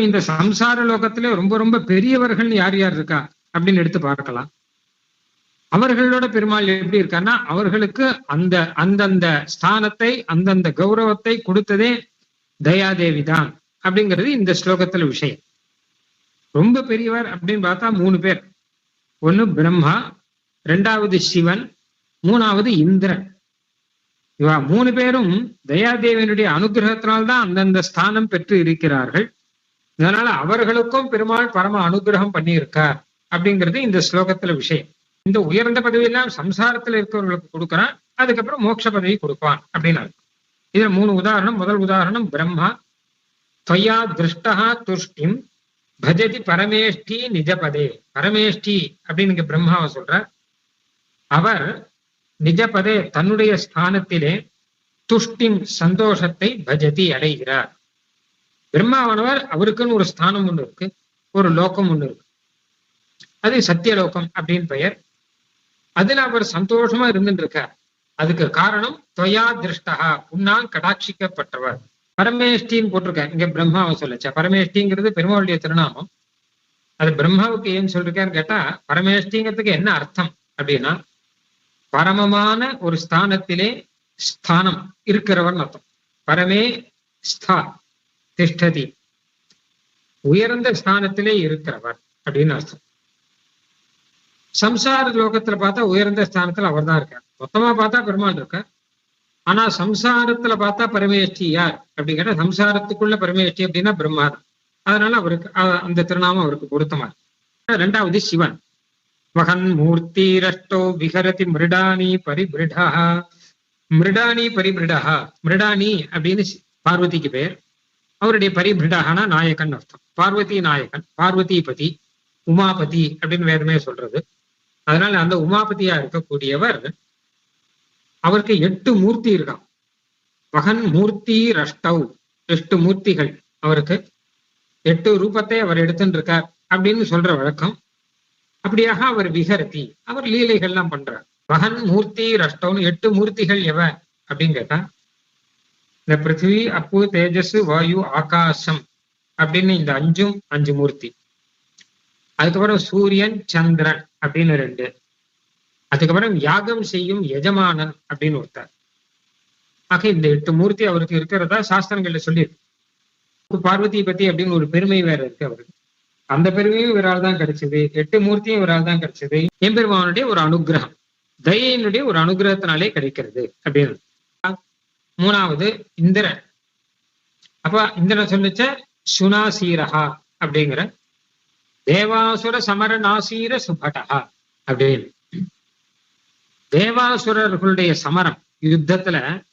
இந்த சம்சார லோகத்திலே ரொம்ப ரொம்ப பெரியவர்கள் யார் யார் இருக்கா அப்படின்னு எடுத்து பார்க்கலாம். அவர்களோட பெருமாள் எப்படி இருக்கான்னா அவர்களுக்கு அந்த அந்தந்த ஸ்தானத்தை அந்தந்த கௌரவத்தை கொடுத்ததே தயாதேவி தான் அப்படிங்கிறது இந்த ஸ்லோகத்துல விஷயம். ரொம்ப பெரியவர் அப்படின்னு பார்த்தா மூணு பேர். ஒன்னு பிரம்மா ரெண்டாவது சிவன் மூணாவது இந்திரன். இவா மூணு பேரும் தயாதேவியனுடைய அனுகிரகத்தினால்தான் அந்தந்த ஸ்தானம் பெற்று இருக்கிறார்கள். அதனால அவர்களுக்கும் பெருமாள் பரம அனுகிரகம் பண்ணியிருக்கார் அப்படிங்கிறது இந்த ஸ்லோகத்துல விஷயம். இந்த உயர்ந்த பதவியெல்லாம் சம்சாரத்துல இருக்கிறவர்களுக்கு கொடுக்குறான் அதுக்கப்புறம் மோட்ச பதவி கொடுப்பான் அப்படின்னு இதுல மூணு உதாரணம். முதல் உதாரணம் பிரம்மா துவயா திருஷ்டா துஷ்டிம் பஜதி பரமேஷ்டி நிஜபதே. பரமேஷ்டி அப்படின்னு இங்க பிரம்மாவை சொல்ற அவர் நிஜபதே தன்னுடைய ஸ்தானத்திலே துஷ்டிம் சந்தோஷத்தை பஜதி அடைகிறார். பிரம்மாவானவர் அவருக்குன்னு ஒரு ஸ்தானம் ஒண்ணு இருக்கு ஒரு லோகம் ஒண்ணு இருக்கு. அது சத்தியலோகம் அப்படின்னு பெயர். அதுல அவர் சந்தோஷமா இருந்துட்டு இருக்கார். அதுக்கு காரணம் தொயா திருஷ்டகா உன்னால் கடாட்சிக்கப்பட்டவர். பரமேஷ்டின்னு போட்டிருக்கேன் இங்க பிரம்மாவை சொல்லச்சா. பரமேஷ்டிங்கிறது பெருமாளுடைய திருநாமம். அது பிரம்மாவுக்கு ஏன் சொல்லிருக்காருன்னு கேட்டா பரமேஷ்டிங்கிறதுக்கு என்ன அர்த்தம் அப்படின்னா பரமமான ஒரு ஸ்தானத்திலே ஸ்தானம் இருக்கிறவன் அர்த்தம். பரமே ஸ்தா திஷ்டதி. உயர்ந்த ஸ்தானத்திலே இருக்கிறவர் அப்படின்னு அர்த்தம். சம்சார லோகத்துல பார்த்தா உயர்ந்த ஸ்தானத்துல அவர் தான் இருக்கார். மொத்தமா பார்த்தா பெருமாள் இருக்கார். ஆனா சம்சாரத்துல பார்த்தா பரமேஷ்டி யார்? அப்படின்னு கேட்டா சம்சாரத்துக்குள்ள பரமேஷ்டி அப்படின்னா பிரம்மா தான் அதனால அவருக்கு அந்த திருநாமம் அவருக்கு பொருத்தமா இருக்கு. ரெண்டாவது சிவன். மகன் மூர்த்தி ரஷ்டோ விகரதி மிருடானி பரிபிருடா மிருடானி பரிபிருடா மிருடானி அப்படின்னு பார்வதிக்கு பேர். அவருடைய பரிபிருடாகனா நாயகன் அர்த்தம். பார்வதி நாயகன் பார்வதி பதி உமாபதி அப்படின்னு வேறமே சொல்றது? அதனால அந்த உமாபதியா இருக்கக்கூடியவர் அவருக்கு எட்டு மூர்த்தி இருக்கான் மகன் மூர்த்தி ரஷ்டவ் எட்டு மூர்த்திகள் அவருக்கு. எட்டு ரூபத்தை அவர் எடுத்துட்டு இருக்கார் அப்படின்னு சொல்ற வழக்கம். அப்படியாக அவர் விகரதி அவர் லீலைகள்லாம் பண்றார். மகன் மூர்த்தி ரஷ்டவ்னு எட்டு மூர்த்திகள் எவ அப்படின்னு கேட்டா இந்த பிருத்திவி அப்பு தேஜஸ் வாயு ஆகாசம் அப்படின்னு இந்த அஞ்சும் அஞ்சு மூர்த்தி. அதுக்கப்புறம் சூரியன் சந்திரன் அப்படின்னு ரெண்டு. அதுக்கப்புறம் யாகம் செய்யும் எஜமானன் அப்படின்னு ஒருத்தர். ஆக இந்த எட்டு மூர்த்தி அவருக்கு இருக்கிறதா சாஸ்திரங்கள்ல சொல்லியிருக்கு. பார்வதியை பத்தி அப்படின்னு ஒரு பெருமை வேற இருக்கு அவருக்கு. அந்த பெருமையும் இவரால் தான் கிடைச்சது. எட்டு மூர்த்தியும் இவரால் தான் கிடைச்சது. எம்பெருமானுடைய ஒரு அனுகிரகம். தயையினுடைய ஒரு அனுகிரகத்தினாலே கிடைக்கிறது அப்படின்னு. மூணாவது இந்திரன் அப்ப இந்திரன் சொல்லிச்ச சுனாசீரஹா அப்படிங்கிற. தேவாசுர சமர நாசீர அப்படின்னு. தேவாசுரர்களுடைய சமரம் யுத்தத்துல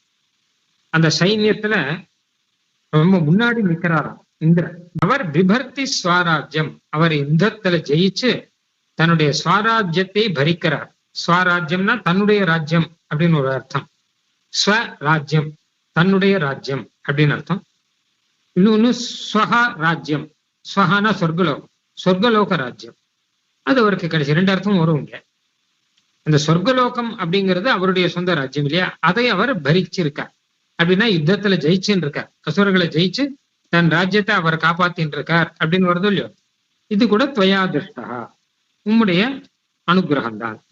அந்த சைன்யத்துல ரொம்ப முன்னாடி நிற்கிறாராம் இந்திரன் அவர் விபர்த்தி ஸ்வராஜ்யம் அவர் யுத்தத்துல ஜெயிச்சு தன்னுடைய ஸ்வராஜ்யத்தை பரிக்கிறார் ஸ்வராஜ்யம்னா தன்னுடைய ராஜ்யம் அப்படின்னு ஒரு அர்த்தம். ஸ்வராஜ்யம் தன்னுடைய ராஜ்யம் அப்படின்னு அர்த்தம். இன்னொன்னு ஸ்வஹா ராஜ்யம். ஸ்வஹானா சொர்க்கலோகம். சொர்க்கலோக ராஜ்யம். அது அவருக்கு கிடைச்சி ரெண்டு அர்த்தம் வரும் இங்க. அந்த சொர்க்கலோகம் அப்படிங்கிறது அவருடைய சொந்த ராஜ்யம் இல்லையா? அதை அவர் பரிச்சிருக்கார். அப்படின்னா யுத்தத்துல ஜெயிச்சுன்னு இருக்கார். அசுரர்களை ஜெயிச்சு தன் ராஜ்யத்தை அவர் காப்பாத்தின்னு இருக்கார் அப்படின்னு வருது இல்லையோ? இது கூட துவயா திருஷ்டா உம்முடைய அனுகிரகம் தான்